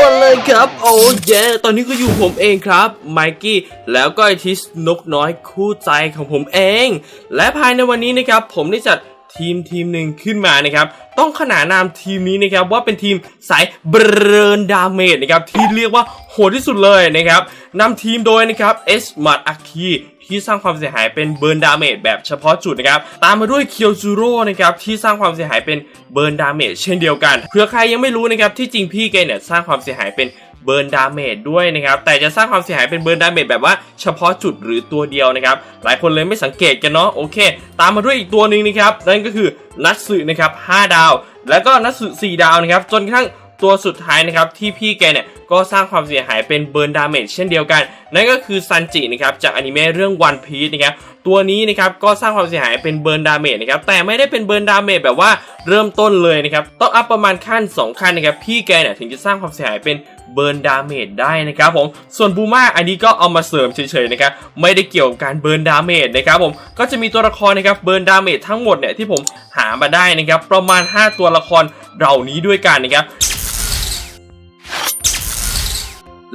ก่อนเลยครับ โอ้เย่ตอนนี้ก็อยู่ผมเองครับไมกี้แล้วก็ไอทิสนกน้อยคู่ใจของผมเอง และภายในวันนี้นะครับ ผมได้จัดทีมทีมหนึ่งขึ้นมานะครับ ต้องขนานนามทีมนี้นะครับ ว่าเป็นทีมสายเบรนดาเมจนะครับ ที่เรียกว่าโหดที่สุดเลยนะครับนำทีมโดยนะครับเอสมาร์ตอาคี ที่สร้างความเสียหายเป็นเบิร์นดาเมจแบบเฉพาะจุดนะครับตามมาด้วยเคียวจูโร่นะครับที่สร้างความเสียหายเป็นเบิร์นดาเมจเช่นเดียวกันเผื่อใครยังไม่รู้นะครับที่จริงพี่แกเนี่ยสร้างความเสียหายเป็นเบิร์นดาเมจด้วยนะครับแต่จะสร้างความเสียหายเป็นเบิร์นดาเมจแบบว่าเฉพาะจุดหรือตัวเดียวนะครับหลายคนเลยไม่สังเกตกันเนาะโอเค ตามมาด้วยอีกตัวหนึ่งนะครับนั่นก็คือนัทสึนะครับ5ดาว แล้วก็นัทสึ4ดาวนะครับจนกระทั่ง ตัวสุดท้ายนะครับที่พี่แกเนี่ยก็สร้างความเสียหายเป็นเบิร์นดาเมจเช่นเดียวกัน นั่นก็คือซันจินะครับจากอนิเมะเรื่อง One Piece นะครับตัวนี้นะครับก็สร้างความเสียหายเป็นเบิร์นดาเมจนะครับแต่ไม่ได้เป็นเบิร์นดาเมจแบบว่าเริ่มต้นเลยนะครับต้องอัพประมาณขั้น 2 ขั้นนะครับพี่แกเนี่ยถึงจะสร้างความเสียหายเป็นเบิร์นดาเมจได้นะครับผมส่วนบูมาอันนี้ก็เอามาเสริมเฉยๆนะครับไม่ได้เกี่ยวกับการเบิร์นดาเมจนะครับผมก็จะมีตัวละครนะครับเบิร์นดาเมจทั้งหมดเนี่ยที่ผมหามาได้นะครับประมาณ 5 ตัวละครเหล่านี้ด้วยกันนะครับ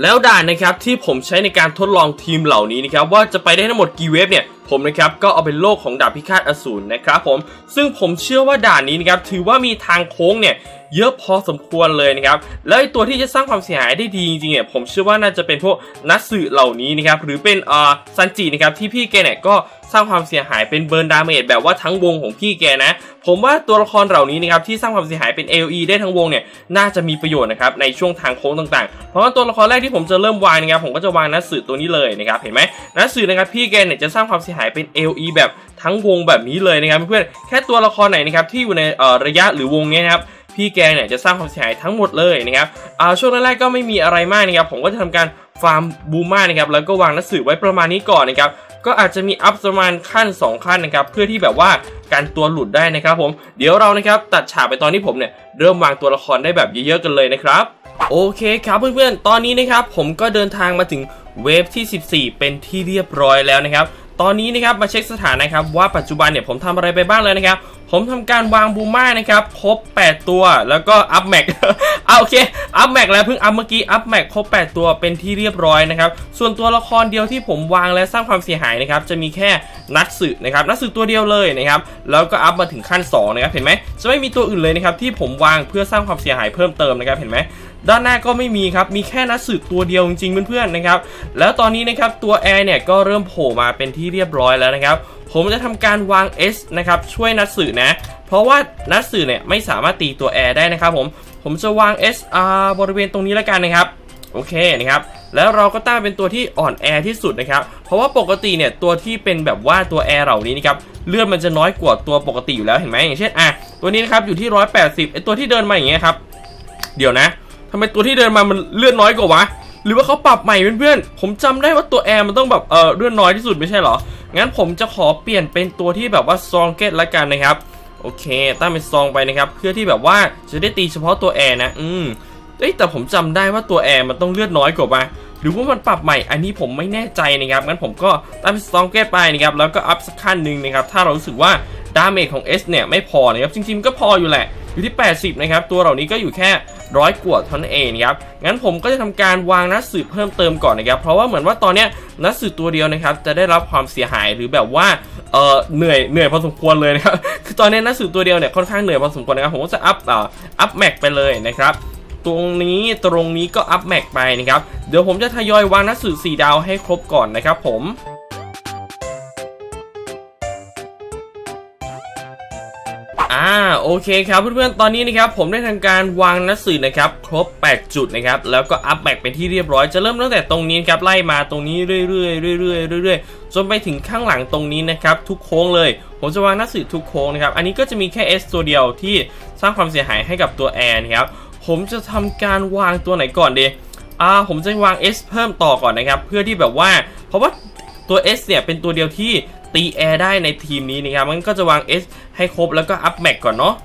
แล้วด่านนะครับที่ผมใช้ในการทดลองทีมเหล่านี้นะครับว่าจะไปได้ทั้งหมดกี่เวฟเนี่ยผมนะครับก็เอาเป็นโลกของดาบพิฆาตอสูรนะครับผมซึ่งผมเชื่อว่าด่านนี้นะครับถือว่ามีทางโค้งเนี่ยเยอะพอสมควรเลยนะครับ แล้วไอตัวที่จะสร้างความเสียหายได้ดีจริงๆเนี่ยผมเชื่อว่าน่าจะเป็นพวกนักสื่อเหล่านี้นะครับหรือเป็นอ่าซันจินะครับที่พี่แกเนี่ยก็สร้างความเสียหายเป็นเบิร์นดาเมจแบบว่าทั้งวงของพี่แกนะ ผมว่าตัวละครเหล่านี้นะครับที่สร้างความเสียหายเป็น AOE ได้ทั้งวงเนี่ยน่าจะมีประโยชน์นะครับในช่วงทางโค้งต่างๆ เพราะว่าตัวละครแรกที่ผมจะเริ่มวางนะครับผมก็จะวางนัสือตัวนี้เลยนะครับเห็นไหมนัสือนะครับพี่แกเนี่ยจะสร้างความเสียหายเป็น AOE แบบทั้งวงแบบนี้เลยนะครับเพื่อนแค่ตัวละครไหนนะครับที่อยู่ในระยะหรือวงเนี้ยนะครับ พี่แกเนี่ยจะสร้างความเสียหายทั้งหมดเลยนะครับช่วงแรกๆก็ไม่มีอะไรมากนะครับผมก็จะทำการฟาร์มบูมานะครับแล้วก็วางนักสือไว้ประมาณนี้ก่อนนะครับก็อาจจะมีอัพประมาณขั้น 2 ขั้นนะครับ เพื่อที่แบบว่าการตัวหลุดได้นะครับผมเดี๋ยวเรานะครับตัดฉากไปตอนที่ผมเนี่ยเริ่มวางตัวละครได้แบบเยอะๆกันเลยนะครับ โอเคครับเพื่อนๆตอนนี้นะครับผมก็เดินทางมาถึงเวฟที่ 14 เป็นที่เรียบร้อยแล้วนะครับ ตอนนี้นะครับมาเช็คสถานะครับว่าปัจจุบันเนี่ยผมทำอะไรไปบ้างเลยนะครับ ผมทำการวางบูม่านะครับครบ 8 ตัวแล้วก็อัพแม็กเอาโอเคอัพแม็กแล้วเพิ่งอัพเมื่อกี้อัพแม็กครบ 8 ตัวเป็นที่เรียบร้อยนะครับส่วนตัวละครเดียวที่ผมวางและสร้างความเสียหายนะครับจะมีแค่นัดสึนะครับนัดสึตัวเดียวเลยนะครับแล้วก็อัพมาถึงขั้น2นะครับเห็นไหมจะไม่มีตัวอื่นเลยนะครับที่ผมวางเพื่อสร้างความเสียหายเพิ่มเติมนะครับเห็นไหม ด้านหน้าก็ไม่มีครับมีแค่นักสืบตัวเดียวจริงๆเพื่อนๆนะครับแล้วตอนนี้นะครับตัวแอร์เนี่ยก็เริ่มโผล่มาเป็นที่เรียบร้อยแล้วนะครับผมจะทำการวาง S นะครับช่วยนักสืบนะเพราะว่านักสืบเนี่ยไม่สามารถตีตัวแอร์ได้นะครับผมผมจะวาง SR บริเวณตรงนี้แล้วกันนะครับโอเคนะครับแล้วเราก็ตั้งเป็นตัวที่อ่อนแอที่สุดนะครับ เพราะว่าปกติเนี่ยตัวที่เป็นแบบว่าตัวแอร์เหล่านี้นะครับเลือดมันจะน้อยกว่าตัวปกติอยู่แล้วเห็นไหมอย่างเช่นอะตัวนี้นะครับอยู่ที่ 180ไอตัวที่เดินมาอย่างเงี้ยครับเดี๋ยวนะำไมตัวที่เดินมามันเลือดน้อยกว่าวะ หรือว่าเขาปรับใหม่เพื่อนๆ ผมจำได้ว่าตัวแอร์มันต้องแบบเออเลือดน้อยที่สุดไม่ใช่เหรอ งั้นผมจะขอเปลี่ยนเป็นตัวที่แบบว่าซองเกตละกันนะครับ โอเค ตั้งเป็นซองไปนะครับ เพื่อที่แบบว่าจะได้ตีเฉพาะตัวแอร์นะ อืมเอ้ยแต่ผมจำได้ว่าตัวแอร์มันต้องเลือดน้อยกว่าปะหรือว่ามันปรับใหม่ อันนี้ผมไม่แน่ใจนะครับ งั้นผมก็ตั้งเป็นซองเกตไปนะครับ แล้วก็อัพสักขั้นหนึ่งนะครับ ถ้าเรารู้สึกว่า ดาเมจของ S เนี่ยไม่พอนะครับจริงๆก็พออยู่แหละอยู่ที่ 80 นะครับ ตัวเหล่านี้ก็อยู่แค่ร้อยกว่าเท่านั้นเองนะครับ งั้นผมก็จะทำการวางนักสืบเพิ่มเติมก่อนนะครับ เพราะว่าเหมือนว่าตอนเนี้ยนักสืบตัวเดียวนะครับจะได้รับความเสียหายหรือแบบว่าเออเหนื่อยเหนื่อยพอสมควรเลยนะครับ คือตอนนี้นักสืบตัวเดียวเนี่ยค่อนข้างเหนื่อยพอสมควรนะครับ ผมก็จะอัพอ่าอัพแม็กไปเลยนะครับตรงนี้ตรงนี้ก็อัพแม็กไปนะครับ เดี๋ยวผมจะทยอยวางนักสืบ4ดาวให้ครบก่อนนะครับผม โอเคครับเพื่อนๆ ตอนนี้นะครับผมได้ทำการวางนังสือนะครับครบ 8 จุดนะครับแล้วก็อัพแม็กเป็นที่เรียบร้อยจะเริ่มตั้งแต่ตรงนี้ครับไล่มาตรงนี้เรื่อยๆเรื่อยๆเรื่อยๆจนไปถึงข้างหลังตรงนี้นะครับทุกโค้งเลย ผมจะวางนังสือทุกโค้งนะครับอันนี้ก็จะมีแค่ S ตัวเดียวที่สร้างความเสียหายให้กับตัว Air นะครับผมจะทำการวางตัวไหนก่อนดีอ่าผมจะวาง S เพิ่มต่อก่อนนะครับเพื่อที่แบบว่าเพราะว่าตัว S เนี่ยเป็นตัวเดียวที่ ตีแอร์ได้ในทีมนี้นะครับมันก็จะวาง S ให้ครบแล้วก็อัพแม็กก่อนเนาะ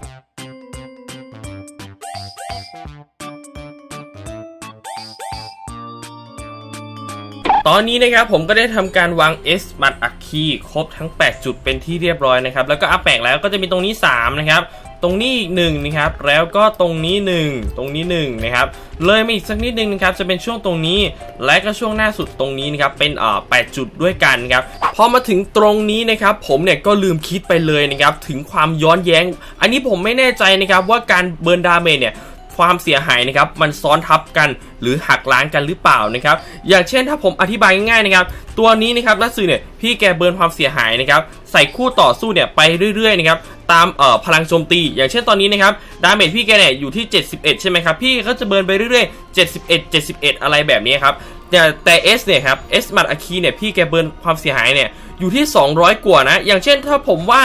ตอนนี้นะครับผมก็ได้ทำการวาง S มัดอัคคีครบทั้ง 8 จุดเป็นที่เรียบร้อยนะครับแล้วก็อัพแปกแล้วก็จะมีตรงนี้ 3 นะครับ ตรงนี้อีกหนึ่งนะครับ แล้วก็ตรงนี้ 1 ตรงนี้1นะครับ เลยมาอีกสักนิดนึงนะครับ จะเป็นช่วงตรงนี้ และก็ช่วงหน้าสุดตรงนี้นะครับ เป็นเอ่อ8จุดด้วยกันครับ พอมาถึงตรงนี้นะครับ ผมเนี่ยก็ลืมคิดไปเลยนะครับ ถึงความย้อนแย้ง อันนี้ผมไม่แน่ใจนะครับว่าการเบิร์นดาเมจเนี่ยความเสียหายนะครับมันซ้อนทับกันหรือหักล้างกันหรือเปล่านะครับ อย่างเช่นถ้าผมอธิบายง่ายๆนะครับ ตัวนี้นะครับนักสือเนี่ยพี่แกเบิร์นความเสียหายนะครับ ใส่คู่ต่อสู้เนี่ยไปเรื่อยๆนะครับ ตามเอ่อพลังโจมตี อย่างเช่นตอนนี้นะครับดาเมจพี่แกเนี่ยอยู่ที่ 71 ใช่ไหมครับ พี่ก็จะเบิร์นไปเรื่อยๆ 71 71 อะไรแบบนี้ครับแต่แต่เอสเนี่ยครับเอสมัดอาคีเนี่ยพี่แกเบิร์นความเสียหายเนี่ยอยู่ที่ 200 กว่านะ อย่างเช่นถ้าผมว่า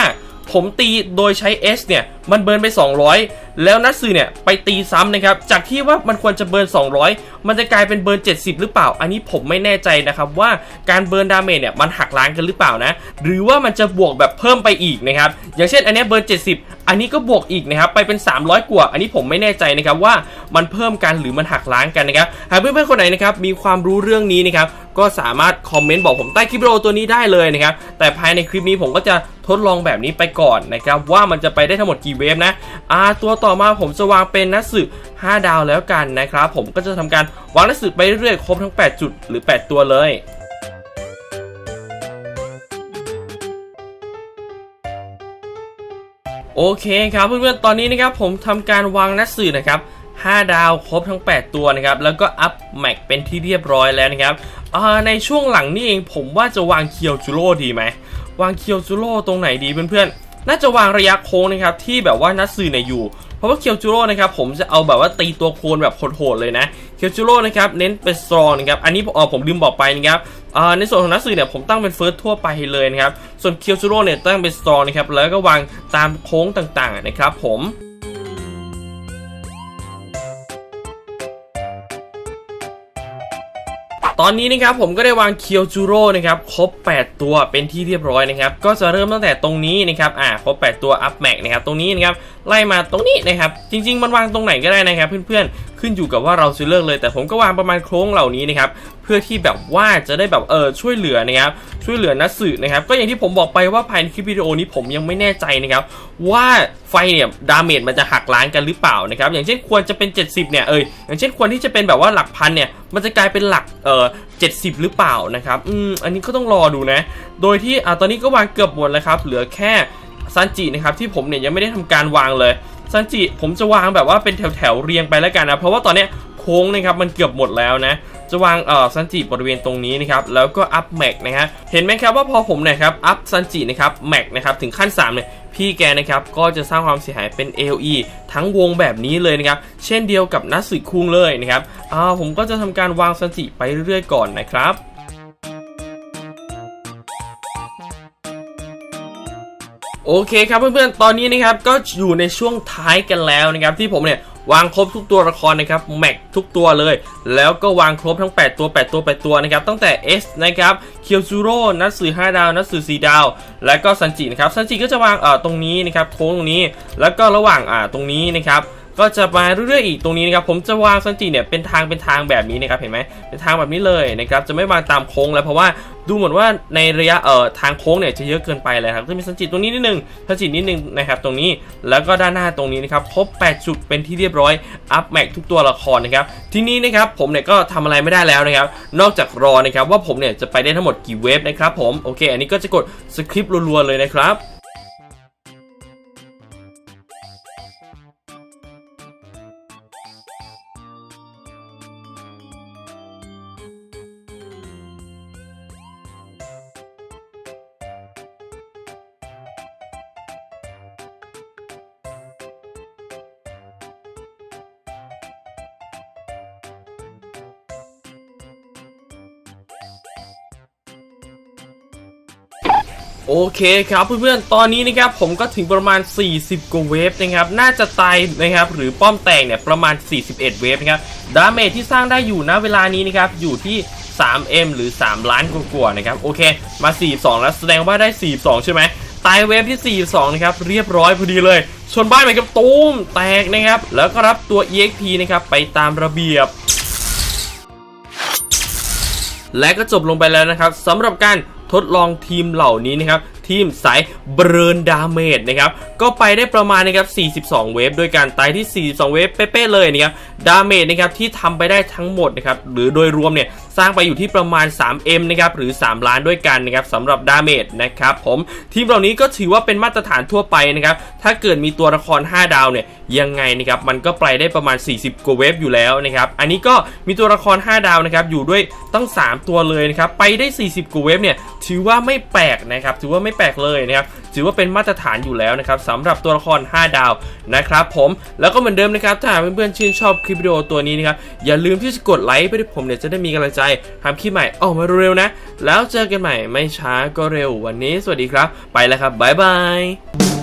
ผมตีโดยใช้ S เนี่ย มันเบิร์นไป 200 แล้วนัดซือเนี่ยไปตีซ้ำนะครับ จากที่ว่ามันควรจะเบิร์น 200 มันจะกลายเป็นเบิร์น 70 หรือเปล่า อันนี้ผมไม่แน่ใจนะครับว่าการเบิร์นดาเมจเนี่ยมันหักล้างกันหรือเปล่านะ หรือว่ามันจะบวกแบบเพิ่มไปอีกนะครับ อย่างเช่นอันเนี้ยเบิร์น 70 อันนี้ก็บวกอีกนะครับไปเป็น 300 กว่า อันนี้ผมไม่แน่ใจนะครับว่ามันเพิ่มกันหรือมันหักล้างกันนะครับหากเพื่อนๆคนไหนนะครับมีความรู้เรื่องนี้นะครับก็สามารถคอมเมนต์บอกผมใต้คลิปวิดีโอตัวนี้ได้เลยนะครับแต่ภายในคลิปนี้ผมก็จะทดลองแบบนี้ไปก่อนนะครับว่ามันจะไปได้ทั้งหมดกี่เวฟนะอ่าตัวต่อมาผมจะวางเป็นนักสืบ5 ดาวแล้วกันนะครับ ผมก็จะทำการวางนักสืบไปเรื่อยๆครบทั้ง 8 จุดหรือ 8 ตัวเลยโอเคครับเพื่อนๆ ตอนนี้นะครับผมทำการวางนักสื่อนะครับ 5 ดาวครบทั้ง 8 ตัวนะครับ แล้วก็อัพแม็กเป็นที่เรียบร้อยแล้วนะครับในช่วงหลังนี่เองผมว่าจะวางเคียวจูโร่ดีไหม วางเคียวจูโร่ตรงไหนดีเพื่อนๆ น่าจะวางระยะโค้งนะครับที่แบบว่านัดสื่อเนี่ยอยู่ เพราะว่าเคียวจูโร่นะครับผมจะเอาแบบว่าตีตัวโคลนแบบโหดๆเลยนะเคียวจูโร่นะครับเน้นเป็นสตรองนะครับอันนี้ผมอ๋อผมลืมบอกไปนะครับในส่วนของนักสื่อเนี่ยผมตั้งเป็นเฟิร์สทั่วไปเลยนะครับส่วนเคียวจูโร่เนี่ยตั้งเป็นสตรองนะครับแล้วก็วางตามโค้งต่างๆนะครับผม ตอนนี้นะครับผมก็ได้วางเคียวจูโร่นะครับครบ 8 ตัวเป็นที่เรียบร้อยนะครับก็จะเริ่มตั้งแต่ตรงนี้นะครับอ่าครบ 8 ตัวอัพแม็กนะครับตรงนี้นะครับไล่มาตรงนี้นะครับจริง ๆ มันวางตรงไหนก็ได้นะครับเพื่อนๆ ขึ้นอยู่กับว่าเราจะเลือกเลย แต่ผมก็วางประมาณโค้งเหล่านี้นะครับเพื่อที่แบบว่าจะได้แบบเออช่วยเหลือนะครับช่วยเหลือนักสืบนะครับก็อย่างที่ผมบอกไปว่าภายในคลิปวิดีโอนี้ผมยังไม่แน่ใจนะครับว่าไฟเนี่ยดาเมจมันจะหักล้างกันหรือเปล่านะครับอย่างเช่นควรจะเป็น 70เนี่ยเอยอย่างเช่นควรที่จะเป็นแบบว่าหลักพันเนี่ยมันจะกลายเป็นหลักเออ70หรือเปล่านะครับอืมอันนี้ก็ต้องรอดูนะ โดยที่อ่าตอนนี้ก็วางเกือบหมดแล้วครับเหลือแค่ ซันจินะครับที่ผมเนี่ยยังไม่ได้ทำการวางเลยซันจิผมจะวางแบบว่าเป็นแถวๆเรียงไปแล้วกันนะเพราะว่าตอนเนี้ยโค้งนะครับมันเกือบหมดแล้วนะจะวางเอ่อซันจิบริเวณตรงนี้นะครับแล้วก็อัพแม็กนะฮะเห็นไหมครับว่าพอผมเนี่ยครับอัพซันจินะครับแม็กนะครับถึงขั้น3เนี่ยพี่แกนะครับก็จะสร้างความเสียหายเป็น AOE ทั้งวงแบบนี้เลยนะครับเช่นเดียวกับนัสสึคุงเลยนะครับอ่าผมก็จะทำการวางซันจิไปเรื่อยๆก่อนนะครับ โอเคครับเพื่อนๆ ตอนนี้นะครับก็อยู่ในช่วงท้ายกันแล้วนะครับที่ผมเนี่ยวางครบทุกตัวละครนะครับแม็กทุกตัวเลย แล้วก็วางครบทั้ง 8 ตัว 8 ตัว 8 ตัวนะครับตั้งแต่ S นะครับเคียวจูโร่นัตสึ5ดาวนัตสึ4ดาว แล้วก็ซันจินะครับซันจิก็จะวางเอ่อตรงนี้นะครับโค้งตรงนี้ แล้วก็ระหว่างอ่าตรงนี้นะครับ ก็จะมาเรื่อยๆอีกตรงนี้นะครับผมจะวางซันจิเนี่ยเป็นทางเป็นทางแบบนี้นะครับเห็นไหมเป็นทางแบบนี้เลยนะครับจะไม่วางตามโค้งแล้วเพราะว่าดูเหมือนว่าในระยะเอ่อทางโค้งเนี่ยจะเยอะเกินไปเลยครับจะมีซันจิตรงนี้นิดนึงซันจิตนิดนึงนะครับตรงนี้แล้วก็ด้านหน้าตรงนี้นะครับครบ 8 จุดเป็นที่เรียบร้อยอัพแม็กทุกตัวละครนะครับทีนี้นะครับผมเนี่ยก็ทำอะไรไม่ได้แล้วนะครับนอกจากรอนะครับว่าผมเนี่ยจะไปได้ทั้งหมดกี่เวฟนะครับผมโอเค อันนี้ก็จะกดสคริปต์รัวๆเลยนะครับ โอเคครับเพื่อนๆ ตอนนี้นะครับผมก็ถึงประมาณ 40กว่าเวฟนะครับ น่าจะตายนะครับหรือป้อมแตกเนี่ยประมาณ 41 เวฟนะครับ ดาเมจที่สร้างได้อยู่ณเวลานี้นะครับอยู่ที่ 3M หรือ 3 ล้านกว่าๆนะครับ โอเค มา 42 แล้วแสดงว่าได้ 42 ใช่ไหมตายเวฟที่ 42 นะครับ เรียบร้อยพอดีเลย ชนบ้านไปกับตูมแตกนะครับ แล้วก็รับตัว EXP นะครับไปตามระเบียบ และก็จบลงไปแล้วนะครับสำหรับการ ทดลองทีมเหล่านี้นะครับ ทีมสายเบรนดาเมจนะครับก็ไปได้ประมาณนะครับ 42 เวฟโดยการตายที่ 42 เวฟเป๊ะๆเลยนะครับดาเมจนะครับที่ทำไปได้ทั้งหมดนะครับหรือโดยรวมเนี่ยสร้างไปอยู่ที่ประมาณ 3M นะครับหรือ 3 ล้านด้วยกันนะครับสำหรับดาเมจนะครับผมทีมเหล่านี้ก็ถือว่าเป็นมาตรฐานทั่วไปนะครับถ้าเกิดมีตัวละคร 5 ดาวเนี่ยยังไงนะครับมันก็ไปได้ประมาณ 40 กว่าเวฟอยู่แล้วนะครับอันนี้ก็มีตัวละคร 5 ดาวนะครับอยู่ด้วยตั้ง 3 ตัวเลยนะครับไปได้ 40 กว่าเวฟเนี่ยถือว่าไม่แปลกนะครับถือว่าไม่แปลกเลยนะครับถือว่าเป็นมาตรฐานอยู่แล้วนะครับสำหรับตัวละคร 5 ดาวนะครับผมแล้วก็เหมือนเดิมนะครับถ้าหากเพื่อนๆชื่นชอบคลิปวิดีโอตัวนี้นะครับอย่าลืมที่จะกดไลค์ไปด้วยผมเนี่ยจะได้มีกำลังใจทำคลิปใหม่ออกมาเร็วๆนะ แล้วเจอกันใหม่ไม่ช้าก็เร็ววันนี้ สวัสดีครับ ไปแล้วครับบ๊ายบาย